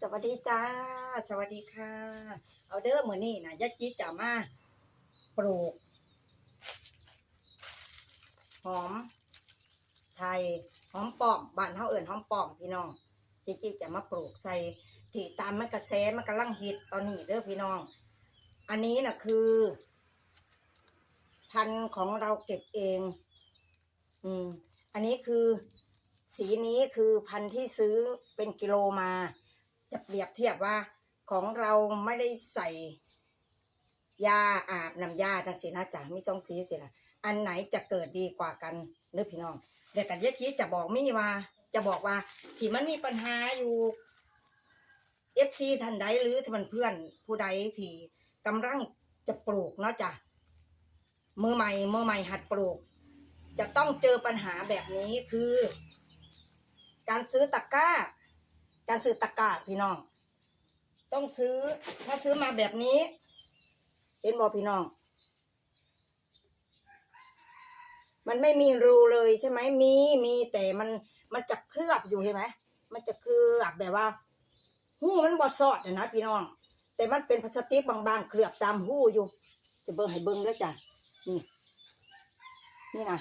สวัสดีจ้า สวัสดีค่ะ เอาเด้อมื้อนี้นะยะจิจะมาปลูก หอม ไทยหอมป้อมบ้านเฮาเอิ้นหอมป้อมพี่น้องจิจิจะมาปลูกใส่ที่ตามมันกระแสมันกำลังฮิตตอนนี้เด้อพี่น้อง อันนี้น่ะคือ พันธุ์ของเราเก็บเอง อืม อันนี้คือสีนี้คือพันธุ์ที่ซื้อเป็นกิโลมา จะเปรียบเทียบว่าของเราไม่ได้ใส่ยาอาบน้ำยาทั้งสีนะจ๊ะมีสองสีสิละอันไหนจะเกิดดีกว่ากันเด้อพี่น้องเดี๋ยวกันยะกี้จะบอกมี่ว่า จะบอกว่าที่มันมีปัญหาอยู่เอฟซีท่านใดหรือท่านเพื่อนผู้ใดที่กำลังจะปลูกเนาะจ้ะมือใหม่มือใหม่หัดปลูก จะต้องเจอปัญหาแบบนี้คือ การซื้อตะกร้า การซื้อตะกร้าพี่น้อง ต้องซื้อถ้าซื้อมาแบบนี้ เห็นบอกพี่น้อง มันไม่มีรูเลยใช่ไหมมีมีแต่มันมันจะเคลือบอยู่ใช่ไหมมันจะเคลือบแบบว่า หู้มันบอสอดนะพี่น้อง แต่มันเป็นพลาสติกบางๆเคลือบตามหู้อยู่ จะเบิ่งให้เบิ่งแล้วจ้ะนี่นี่นะ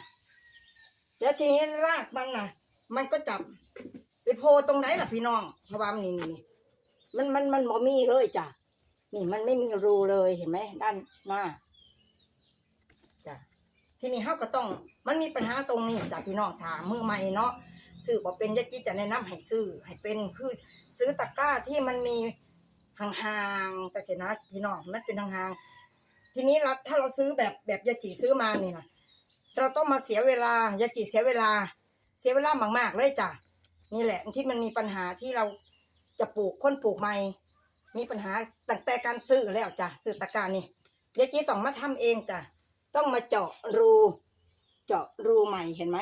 แล้วทีนี้รากมันนะมันก็จับ โพตรงไหนล่ะพี่น้องเพราะว่านนี่นี่มันมันมันบ่มีเลยจ้ะนี่มันไม่มีรูเลยเห็นไหมด้านหน้าจ้ะทีนี้เฮาก็ต้อง มันมีปัญหาตรงนี้จ้ะพี่น้องถามมือใหม่เนาะซื้อบ่เป็นยะกี้จะแนะนำให้ซื้อให้เป็นคือซื้อตะกร้าที่มันมีห่างๆแต่เสียนะพี่น้องมันเป็นห่างๆทีนี้เราถ้าเราซื้อแบบแบบยาจีซื้อมานี่นะเราต้องมาเสียเวลายาจีเสียเวลา เสียเวลามากๆเลยจ้ะ นี่แหละที่มันมีปัญหาที่เราจะปลูกคนปลูกใหม่มีปัญหาตั้งแต่การซื้อแล้วจ้ะซื้อตะการนี่เดี๋ยวจีต้องมาทำเองจ้ะต้องมาเจาะรู เจาะรูใหม่เห็นไหม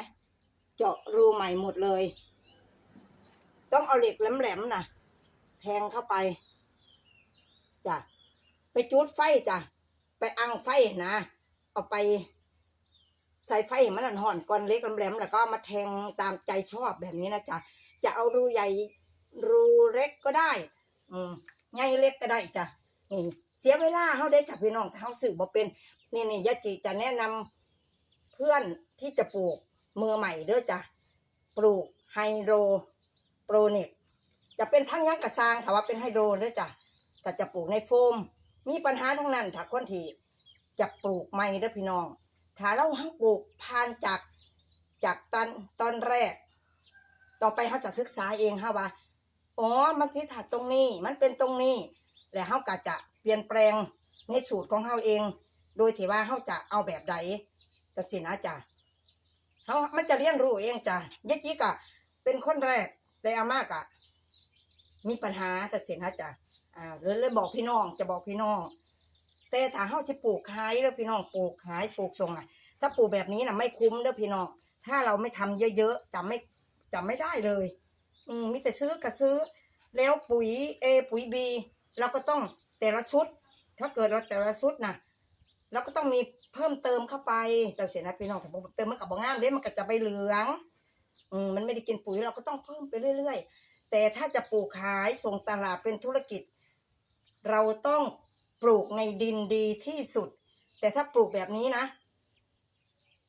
เจาะรูใหม่หมดเลย ต้องเอาเหล็กแหลมๆนะแทงเข้าไปจ้ะไปจุดไฟจ้ะไปอังไฟนะเอาไปใส่ไฟให้มันห่อนก้อนเล็กแหลมๆแล้วก็มาแทงตามใจชอบแบบนี้นะจ๊ะ จะเอารูใหญ่ รูเล็กก็ได้ อืมใหญ่เล็กก็ได้จ้ะนี่เสียเวลาเขาได้จับพี่น้องเขาสื่อบ่เป็น นี่นี่ยะจิจะแนะนำเพื่อนที่จะปลูกมือใหม่เด้อจ้ะปลูกไฮโดรโปรนิกจะเป็นพันยังกระซางถาว่าเป็นไฮโดรเด้อจ้ะก็จะปลูกในโฟม มีปัญหาทั้งนั้นถ้าคนที่จะปลูกใหม่เด้อพี่น้องถ้าเราหังปลูกผ่านจากจากตอนตอนแรก ต่อไปเขาจะศึกษาเองฮะว่าอ๋อมันพิถาดตรงนี้ มันเป็นตรงนี้ แล้วเขาก็จะเปลี่ยนแปลงในสูตรของเขาเอง โดยที่ว่าเขาจะเอาแบบใดจังสินะจ้ะเขามันจะเรียนรู้เองจ้ะยะจิกะเป็นคนแรกแต่อามากะมีปัญหาจังสินะจ้ะอ่าเลยเลยบอกพี่น้องจะบอกพี่น้อง แต่ถ้าเขาจะปลูกขายแล้วพี่น้องปลูกขายปลูกส่งอะ ถ้าปลูกแบบนี้นะไม่คุ้มเด้อพี่น้อง ถ้าเราไม่ทำเยอะๆจะไม่ จะไม่ได้เลย อืมมีแต่ซื้อกับซื้อ แล้วปุ๋ยเอปุ๋ยบีเราก็ต้องแต่ละชุด ถ้าเกิดเราแต่ละชุดนะเราก็ต้องมีเพิ่มเติมเข้าไปแต่เสียนะพี่น้องแต่ผมเติมมันกับบางงามเด้มันก็จะไปเหลืองอืมมันไม่ได้กินปุ๋ยเราก็ต้องเพิ่มไปเรื่อย ๆ แต่ถ้าจะปลูกขายส่งตลาดเป็นธุรกิจ เราต้องปลูกในดินดีที่สุด แต่ถ้าปลูกแบบนี้นะ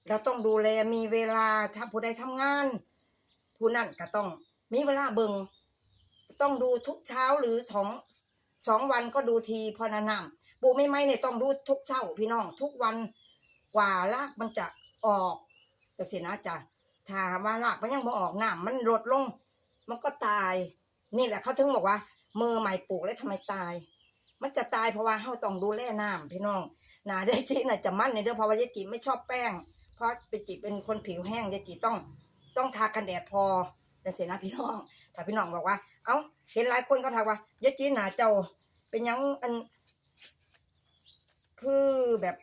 เราต้องดูแลมีเวลาถ้าผู้ใดทำงาน ผู้นั่นก็ต้องมีเวลาเบิงต้องดูทุกเช้าหรือสองสองวันก็ดูทีพอนานํปลูกไม่ไม่เนี่ยต้องดูทุกเช้าพี่น้องทุกวันกว่ารากมันจะออกแต่สินะจ๊ะถ้าว่ารากมันยังบ่ออกน้ำมันลดลง มันก็ตาย นี่แหละเขาถึงบอกว่า มือใหม่ปลูกแล้วทำไมตาย มันจะตายเพราะว่าเขาต้องดูแลน้ำพี่น้องนาได้จีน่ะจะมั่นในเรื่องเพราะว่ายายจีไม่ชอบแป้ง เพราะเป็นจีเป็นคนผิวแห้งยายจีต้อง ต้องทากันแดดพอจังซี่นะพี่น้องถ้าพี่น้องบอกว่า เอ้าเห็นหลายคนเขาทักว่ายายจีหนาเจ้า เป็นยังอัน คือแบบ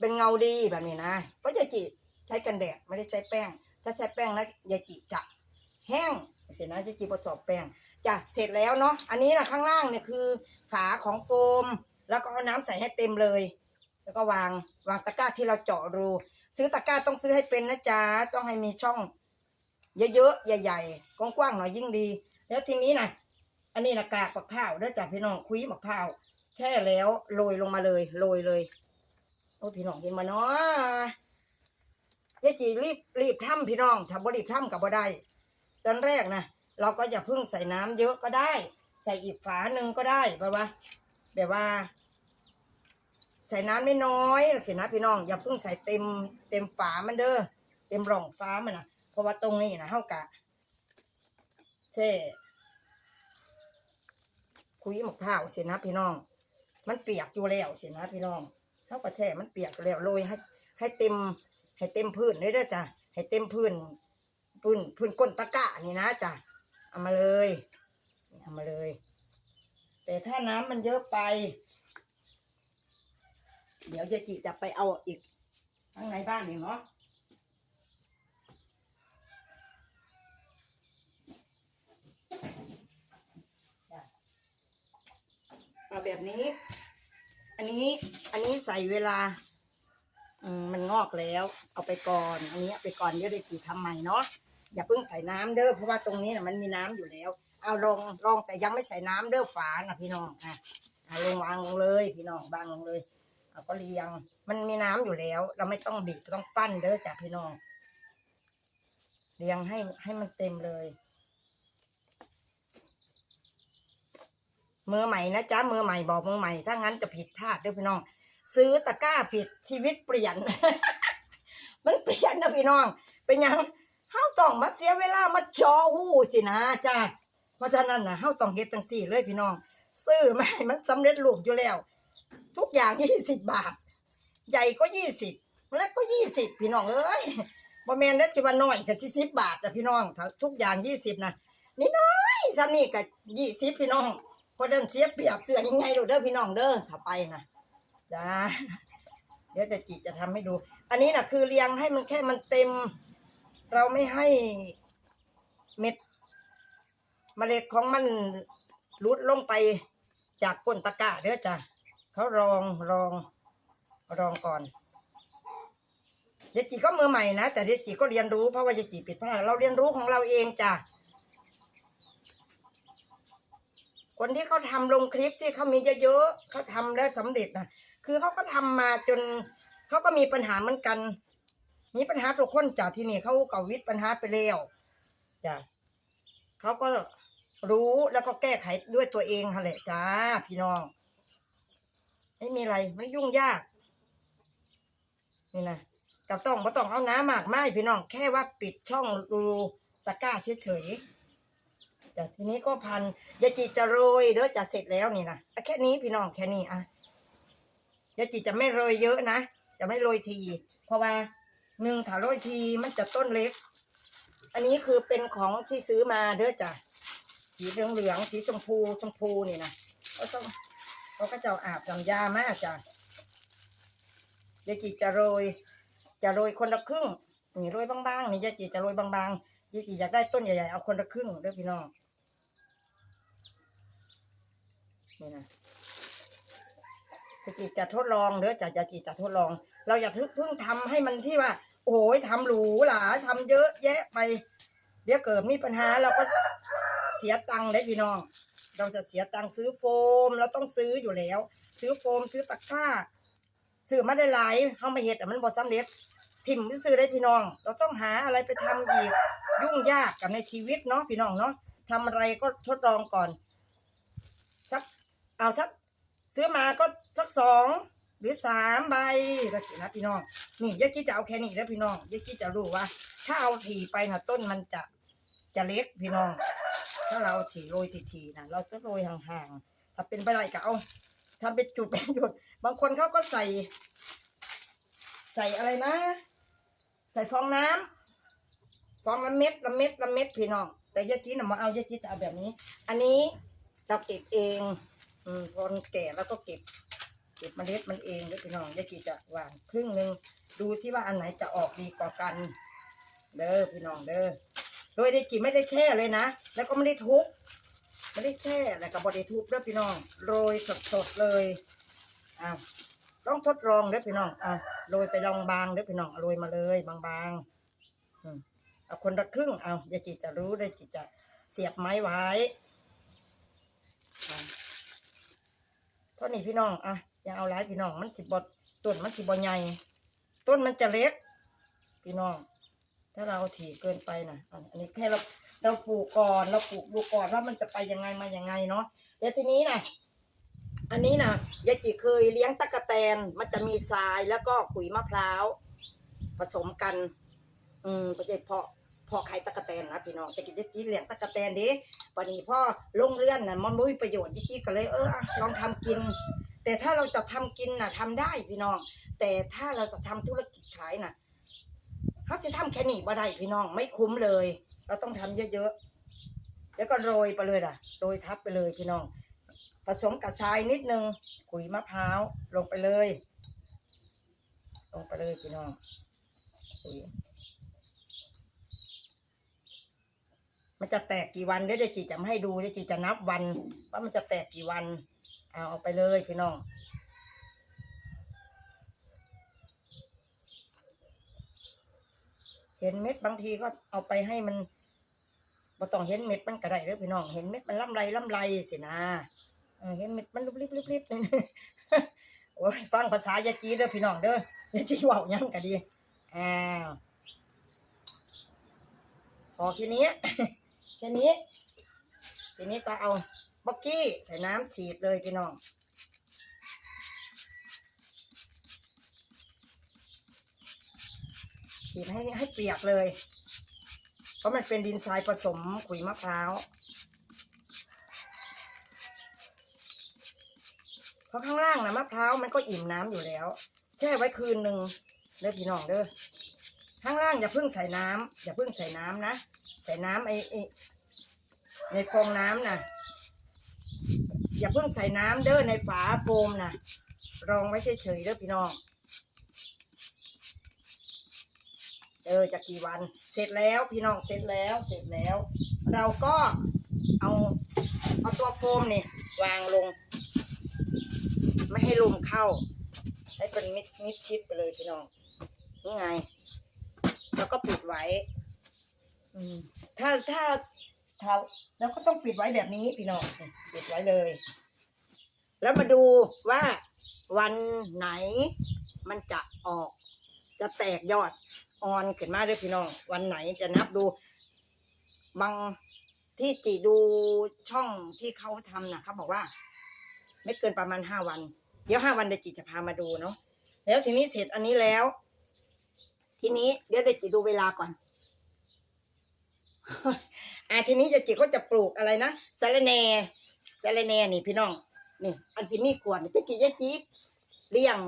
เป็นเงาดีแบบนี้นะก็ยายจีใช้กันแดดไม่ได้ใช้แป้ง ถ้าใช้แป้งแล้วยายจีจะแห้งเสร็จนะยายจีผสมแป้งจ้ะเสร็จแล้วเนาะอันนี้นะข้างล่างเนี่ยคือ ฝาของโฟม แล้วก็เอาน้ำใส่ให้เต็มเลย แล้วก็วางวางตะกร้าที่เราเจาะรู ซื้อตะกร้าต้องซื้อให้เป็นนะจ๊ะต้องให้มีช่อง เยอะๆใหญ่ๆกว้างๆหน่อยยิ่งดี แล้วทีนี้นะอันนี้นะกากมะพร้าวเด้อจ้ะพี่น้องคุยมะพร้าวแช่แล้วโรยลงมาเลยโรยเลยโอ้พี่น้องเห็นมาเนาะยายจีรีบรีบทำพี่น้องถ้าบ่รีบทำกับบ่ได้ตอนแรกนะเราก็อย่าเพิ่งใส่น้ำเยอะก็ได้ ใส่อีกฝาหนึ่งก็ได้แบบว่าแบบว่า ใส่น้ำไม่น้อยสินะพี่น้อง อย่าเพิ่งใส่เต็มเต็มฝามันเด้อเต็มร่องฟ้ามันนะเพราะว่าตรงนี้นะเฮากะเช่คุยหมะพร้าสินะพี่น้อง มันเปียกอยู่แล้วสินะพี่น้องเท่ากับแช่มันเปียกแล้วโรยให้ ให้เต็ม ให้เต็มพื้นเลยเด้อจ้ะให้เต็มพื้นพื้นพื้นก้นตะกร้านี่นะจ้ะเอามาเลยเอามาเลย แต่ถ้าน้ำมันเยอะไป เดี๋ยวยายจิจะไปเอาอีกข้างในบ้านอีกเนาะเอาแบบนี้ อันนี้อันนี้ใส่เวลาอืมมันงอกแล้ว เอาไปก่อน อันนี้เอาไปก่อนเดี๋ยวได้กี่ทำใหม่เนาะอย่าเพิ่งใส่น้ำเด้อเพราะว่าตรงนี้นะมันมีน้ำอยู่แล้ว เอาลงลงแต่ยังไม่ใส่น้ำเด้อฝานะพี่น้องอะลงวางลงเลย พี่น้องวางลงเลย เอาก็เรียง มันมีน้ำอยู่แล้ว เราไม่ต้องบีบต้องปั้นเด้อจ้ะพี่น้อง เรียงให้ให้มันเต็มเลย มือใหม่นะจ๊ะมือใหม่บอกมือใหม่ ถ้างั้นจะผิดพลาดเด้อพี่น้อง ซื้อตะกร้าผิดชีวิตเปลี่ยน มันเปลี่ยนนะพี่น้อง เป็นยังเฮาต้องมาเสียเวลามาจอหู้สินะจ้าเพราะฉะนั้นนะเฮาต้องเฮ็ดจังซี่เลยพี่น้อง ซื้อมาให้มันสำเร็จรูปอยู่แล้ว ทุกอย่างยี่สิบบาท ใหญ่ก็ยี่สิบเล็กก็ยี่สิบพี่น้องเอ้ยบ่แม่นได้สิว่าน้อยก็สิสิบบาทนะพี่น้องทุกอย่างยี่สิบนะนี่น้อยซ้ำนี่ก็ยี่สิบพี่น้องเพราะฉะนั้นเสียเปรียบเสือยังไงดูเด้อพี่น้องเด้อถ้าไปนะจ้าเดี๋ยวจะจิจะทำให้ดู อันนี้นะคือเรียงให้มันแค่มันเต็ม เราไม่ให้เม็ดเมล็ดของมันรุดลงไปจากก้นตะกร้าเด้อจ้ะ เขารองรองรองก่อนเดยจีก็มือใหม่นะแต่เดยจีก็เรียนรู้เพราะว่าเดยจีผิดพลาดเราเรียนรู้ของเราเองจ้ะคนที่เขาทำลงคลิปที่เขามีเยอะๆเขาทำแล้วสำเร็จนะคือเขาก็ทำมาจนเขาก็มีปัญหาเหมือนกัน มีปัญหาทุกคนจากที่นี่เขาเก่าวิทย์ปัญหาไปแล้วจ้ะเขาก็รู้แล้วก็แก้ไขด้วยตัวเองฮะแหละจ้าพี่น้อง ไม่มีอะไรไม่ยุ่งยาก นี่นะกับต้องบ่ต้องเอาน้ำหมากไม้พี่น้อง แค่ว่าปิดช่องรูตะกร้าเฉยๆแต่ทีนี้ก็พันยาจีจะโรยเด้อจะเสร็จแล้วนี่นะแค่นี้พี่น้องแค่นี้อะยาจีจะไม่โรยเยอะนะจะไม่โรยที เพราะว่าหนึ่งถ้าโรยทีมันจะต้นเล็ก อันนี้คือเป็นของที่ซื้อมาเด้อจ้ะสีเหลืองๆสีชมพูชมพูนี่นะก็ต้อง เขาก็จะอาบน้ำยามากจ้ะยายจีจะโรย จะโรยคนละครึ่งนี่โรยบางๆนี่ยายจีจะโรยบางๆยายจีอยากได้ต้นใหญ่ๆเอาคนละครึ่งเด้อพี่น้องนี่นะยายจีจะทดลองเด้อจ้ะยายจีจะทดลอง เราอย่าเพิ่งทำให้มันที่ว่า โอ้ยทำหรูหราทำเยอะแยะไป เดี๋ยวเกิดมีปัญหาเราก็เสียตังค์ได้พี่น้อง เราจะเสียตังค์ซื้อโฟม เราต้องซื้ออยู่แล้ว ซื้อโฟมซื้อตะกร้า ซื้อมาได้หลายเฮามาเฮ็ดมันบ่สำเร็จพิมพ์ซื้อได้พี่น้อง เราต้องหาอะไรไปทำอีก ยุ่งยากกับในชีวิตเนาะพี่น้องเนาะทำอะไรก็ทดลองก่อนสักเอาสักซื้อมาก็สักสองหรือสามใบแล้วสินะพี่น้องนี่ยากี้จะเอาแค่นี้แล้วพี่น้องยากี้จะรู้ว่า ถ้าเอาถี่ไปนะต้นมันจะจะเล็กพี่น้อง ถ้าเราถีโรยถีๆนะเราจะโรยห่างๆถ้าเป็นไปได้ก็เอาทำเป็นจุดเป็นจุดบางคนเขาก็ใส่ ใส่อะไรนะ ใส่ฟองน้ำฟองละเม็ดละเม็ดละเม็ดพี่น้อง แต่ยาจีนะมาเอายาจีจะเอาแบบนี้ อันนี้เราเก็บเองอืมตอนแก่แล้วก็เก็บ เก็บเมล็ดมันเองด้อพี่น้องยาจีจะหวานครึ่งหนึ่งดูที่ว่าอันไหนจะออกดีกว่ากัน เด้อพี่น้องเด้อ โดยยายจีไม่ได้แช่เลยนะ แล้วก็ไม่ได้ทุบไม่ได้แช่แล้วก็บอไดทุบเด้อพี่น้องโรยสดๆเลยอ้าวต้องทดลองเด้อพี่น้องอ้าวโรยไปลองบางเด้อพี่น้องโรยมาเลยบางๆอืมเอาคนละครึ่งเอายาจิจะรู้ได้จิจะเสียบไม้ไว้เท่านี้พี่น้องอะอย่าเอาหลายพี่น้องมันสิบบดต้นมันสิบใหญ่ต้นมันจะเล็ก พี่น้อง ถ้าเราถี่เกินไปนะอันนี้แค่เราเราปลูกก่อนเราปลูกดูก่อนว่ามันจะไปยังไงมายังไงเนาะเดี๋ยวทีนี้นะอันนี้นะยายจิเคยเลี้ยงตะกะแตนมันจะมีทรายแล้วก็ขุยมะพร้าวผสมกัน อืมก็จะเพาะเพาะไข่ตะกะแตนนะพี่น้องแต่กินยจิเลี้ยงตะกะแตนดิวันนี้พ่อลงเรือนน่ะมันไม่มีประโยชน์ยายจิก็เลยเออลองทำกิน แต่ถ้าเราจะทำกินน่ะทำได้พี่น้อง แต่ถ้าเราจะทำธุรกิจขายน่ะ เขาจะทำแค่นี้บ่ได้พี่น้องไม่คุ้มเลย เราต้องทำเยอะๆแล้วก็โรยไปเลยล่ะโรยทับไปเลยพี่น้อง ผสมกับทรายนิดนึงขุยมะพร้าวลงไปเลย ลงไปเลยพี่น้องขุยมันจะแตกกี่วันเดี๋ยวเดี๋ยวจีจะมาให้ดูเดี๋ยวจีจะนับวันว่ามันจะแตกกี่วันเอาเอาไปเลยพี่น้อง เห็นเม็ดบางทีก็เอาไปให้มันบ่ต้องเห็นเม็ดมันก็ได้เด้อพี่น้อง เห็นเม็ดมันล่ำไรล่ำไรสินะเห็นเม็ดมันลุบลิบลุบลิบนี่โอ้ยฟังภาษายาจีเด้อพี่น้องเด้อยาจีเว่าหยังก็ดีอ้าพอแค่นี้แค่นี้ ทีนี้ก็เอาบ็อกกี้ใส่น้ำฉีดเลยพี่น้อง ฉีดให้ให้เปียกเลย เพราะมันเป็นดินทรายผสมขุยมะพร้าวเพราะข้างล่างนะมะพร้าวมันก็อิ่มน้ำอยู่แล้ว แช่ไว้คืนหนึ่งเด้อพี่น้องเด้อข้างล่างอย่าเพิ่งใส่น้ำอย่าเพิ่งใส่น้ำนะ ใส่น้ำไอ้ไอ้ในฟองน้ำนะอย่าเพิ่งใส่น้ำเด้อในฝาโฟมนะรองไว้เฉยๆเด้อพี่น้อง เออจะกี่วัน เสร็จแล้วพี่น้องเสร็จแล้วเสร็จแล้ว เราก็เอาเอาตัวโฟมนี่วางลง ไม่ให้ลมเข้า ให้เป็นมิดมิดชิดไปเลยพี่น้องนี่ไง แล้วก็ปิดไว้ อืมถ้าถ้าถ้าเราก็ต้องปิดไว้แบบนี้พี่น้องปิดไว้เลย แล้วมาดูว่าวันไหนมันจะออก จะแตกยอด ออนขึ้นมาด้วยพี่น้อง วันไหนจะนับดู บางที่จีดูช่องที่เขาทำนะเขาบอกว่า ไม่เกินประมาณห้าวัน เดี๋ยวห้าวันเดยวจีจะพามาดูเนาะแล้วทีนี้เสร็จอันนี้แล้ว ทีนี้เดี๋ยวเดยวจีดูเวลาก่อน อ่าทีนี้จะจีก็จะปลูกอะไรนะสาระแหน่สาระแหน่นี่พี่น้อง นี่ อันที่มีกวนนี่จะจีจะจีบเลี้ยง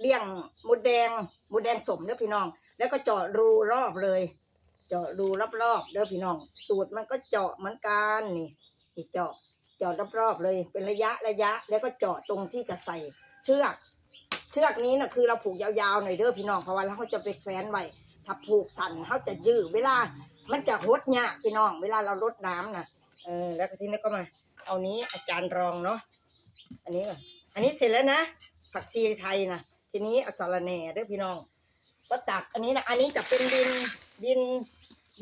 เลี้ยงมดแดงมดแดงสมเด้อพี่น้อง แล้วก็เจาะรูรอบเลย เจาะรูรอบๆเด้อพี่น้อง ตูดมันก็เจาะเหมือนกันนี่นี่เจาะเจาะรอบๆเลย เป็นระยะระยะ แล้วก็เจาะตรงที่จะใส่เชือก เชือกนี้นะคือเราผูกยาวๆหน่อยเด้อพี่น้องเพราะว่าเราจะไปแขวนไว้ถ้าผูกสั่นเขาจะยืดเวลา มันจะหดยากพี่น้อง เวลาเราลดน้ำนะเออแล้วทีนี้ก็มา เอานี้อาจารย์รองเนาะอันนี้ก่อนอันนี้เสร็จแล้วนะผักชีไทยนะทีนี้อสารแหน่เด้อพี่น้อง ก็ตักอันนี้นะอันนี้จะเป็นดินดิน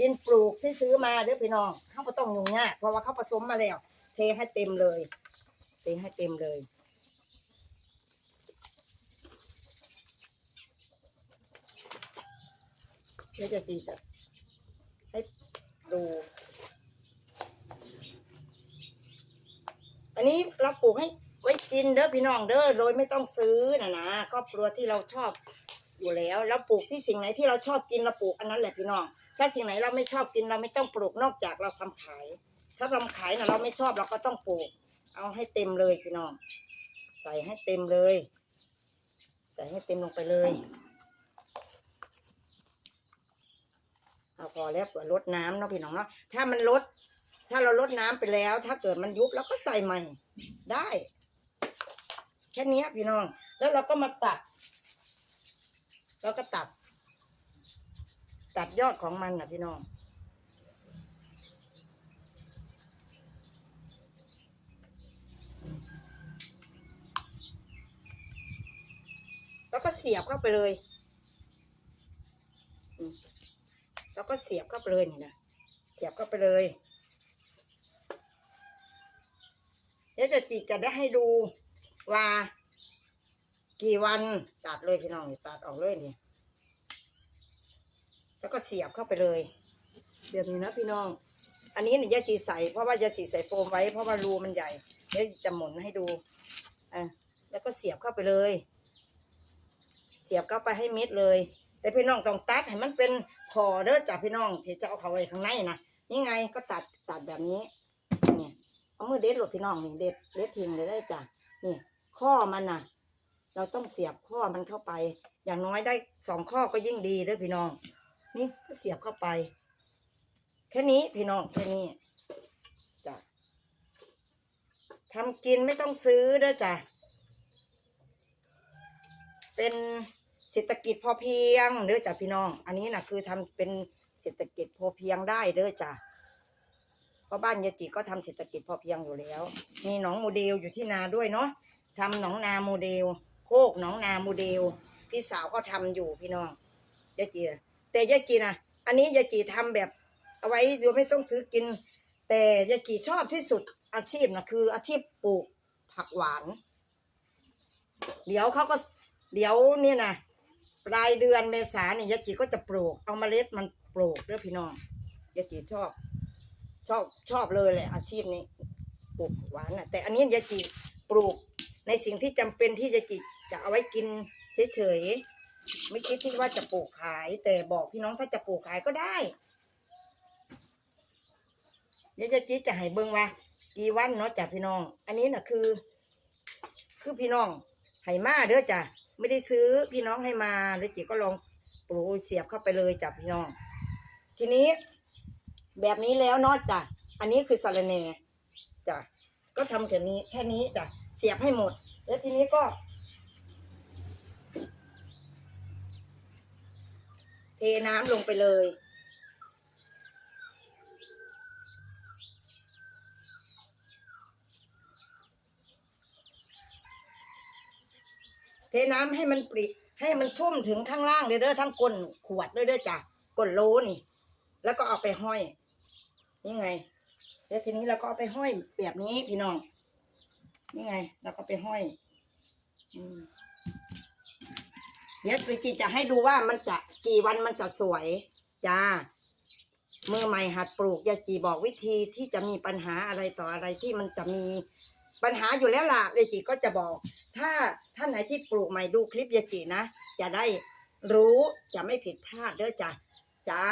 ดินปลูกที่ซื้อมาเด้อพี่น้องเขาก็ต้องยุ่งยากเพราะว่าเขาผสมมาแล้ว เทให้เต็มเลย เทให้เต็มเลยเดี๋ยวจะตีแบบให้ดู อันนี้เราปลูกให้ไว้กินเด้อพี่น้องเด้อโดยไม่ต้องซื้อนะนะครอบครัวที่เราชอบ อยู่แล้วเราปลูกที่สิ่งไหนที่เราชอบกินเราปลูกอันนั้นแหละพี่น้อง ถ้าสิ่งไหนเราไม่ชอบกินเราไม่ต้องปลูกนอกจากเราทำขาย ถ้าทำขายนะเราไม่ชอบเราก็ต้องปลูก เอาให้เต็มเลยพี่น้อง ใส่ให้เต็มเลย ใส่ให้เต็มลงไปเลยเอาพอแล้วเปิดลดน้ำเนาะพี่น้องเนาะถ้ามันลด ถ้าเราลดน้ำไปแล้ว ถ้าเกิดมันยุบเราก็ใส่ใหม่ได้ แค่นี้พี่น้อง แล้วเราก็มาตัด เราก็ตัด ตัดยอดของมันนะพี่น้อง แล้วก็เสียบเข้าไปเลย แล้วก็เสียบเข้าไปเลยนี่นะ เสียบเข้าไปเลยเดี๋ยวจะจีจะได้ให้ดูว่า กี่วันตัดเลยพี่น้องตัดออกเลยนี่แล้วก็เสียบเข้าไปเลยแบบนี้นะพี่น้อง อันนี้เนี่ยยาสีใสเพราะว่ายาสีใสโฟมไว้เพราะว่ารูมันใหญ่เดี๋ยวจะหมุนให้ดูอะแล้วก็เสียบเข้าไปเลย เสียบเข้าไปให้มิดเลย แต่พี่น้องต้องตัดให้มันเป็นคอเด้อจ้ะพี่น้องที่จะเอาเขาไว้ข้างในนะนี่ไงก็ตัดตัดแบบนี้เนี่ยเอามือเด็ดหลดพี่น้องนี่เด็ดเด็ดทิ้งเลยได้จ้ะนี่ข้อมันน่ะ เราต้องเสียบข้อมันเข้าไป อย่างน้อยได้สองข้อก็ยิ่งดีเด้อพี่น้อง นี่ก็เสียบเข้าไป แค่นี้พี่น้องแค่นี้จ้ะทำกินไม่ต้องซื้อเด้อจ้ะเป็นเศรษฐกิจพอเพียงเด้อจ้ะพี่น้อง อันนี้นะคือทำเป็นเศรษฐกิจพอเพียงได้เด้อจ้ะเพราะบ้านยายจิก็ทำเศรษฐกิจพอเพียงอยู่แล้ว มีหนองโมเดลอยู่ที่นาด้วยเนาะทำหนองนาโมเดล โคกหนองนาโมเดล พี่สาวก็ทำอยู่พี่น้องยายจีแต่ยายจีนะอันนี้ยายจีทำแบบ เอาไว้โดยไม่ต้องซื้อกิน แต่ยายจีชอบที่สุดอาชีพนะคือ อาชีพปลูกผักหวาน เดี๋ยวเขาก็ เดี๋ยวเนี่ยนะปลายเดือนเมษาเนี่ยยายจีก็จะปลูก เอาเมล็ดมันปลูกเด้อพี่น้องยายจีชอบ ชอบชอบเลยแหละ อาชีพนี้ปลูกหวานนะแต่อันนี้ยายจีปลูกในสิ่งที่จำเป็นที่ยายจี จะเอาไว้กินเฉยๆไม่คิดที่ว่าจะปลูกขาย แต่บอกพี่น้องถ้าจะปลูกขายก็ได้เดี๋ยวจะจีจะให้เบิ่งว่ากี่วันเนาะจ้ะพี่น้อง อันนี้น่ะคือ คือพี่น้องให้มาเด้อจ้ะไม่ได้ซื้อพี่น้องให้มาเดี๋ยวจีก็ลองปลูกเสียบเข้าไปเลยจ้ะพี่น้อง ทีนี้แบบนี้แล้วเนาะจ้ะอันนี้คือสารเนจ้ะก็ทำแค่นี้แค่นี้จ้ะเสียบให้หมด แล้วทีนี้ก็ เทน้ำลงไปเลย เทน้ำให้มันปริให้มันชุ่มถึงข้างล่างเลยเด้อทั้งก้นขวดเลยเด้อจ้ะก้นโลนี่ แล้วก็เอาไปห้อย นี่ไง แล้วทีนี้เราก็เอาไปห้อยแบบนี้พี่น้อง นี่ไง เราก็ไปห้อย อืม เดี๋ยวไปจีจะให้ดูว่ามันจะกี่วันมันจะสวยจ้าเมื่อใหม่หัดปลูกยาจีบอกวิธีที่จะมีปัญหาอะไรต่ออะไรที่มันจะมีปัญหาอยู่แล้วล่ะยาจีก็จะบอก ถ้าท่านไหนที่ปลูกใหม่ดูคลิปยาจีนะจะได้รู้จะไม่ผิดพลาดเด้อจ้ะจ้า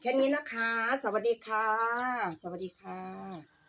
แค่นี้นะคะ สวัสดีค่ะ สวัสดีค่ะ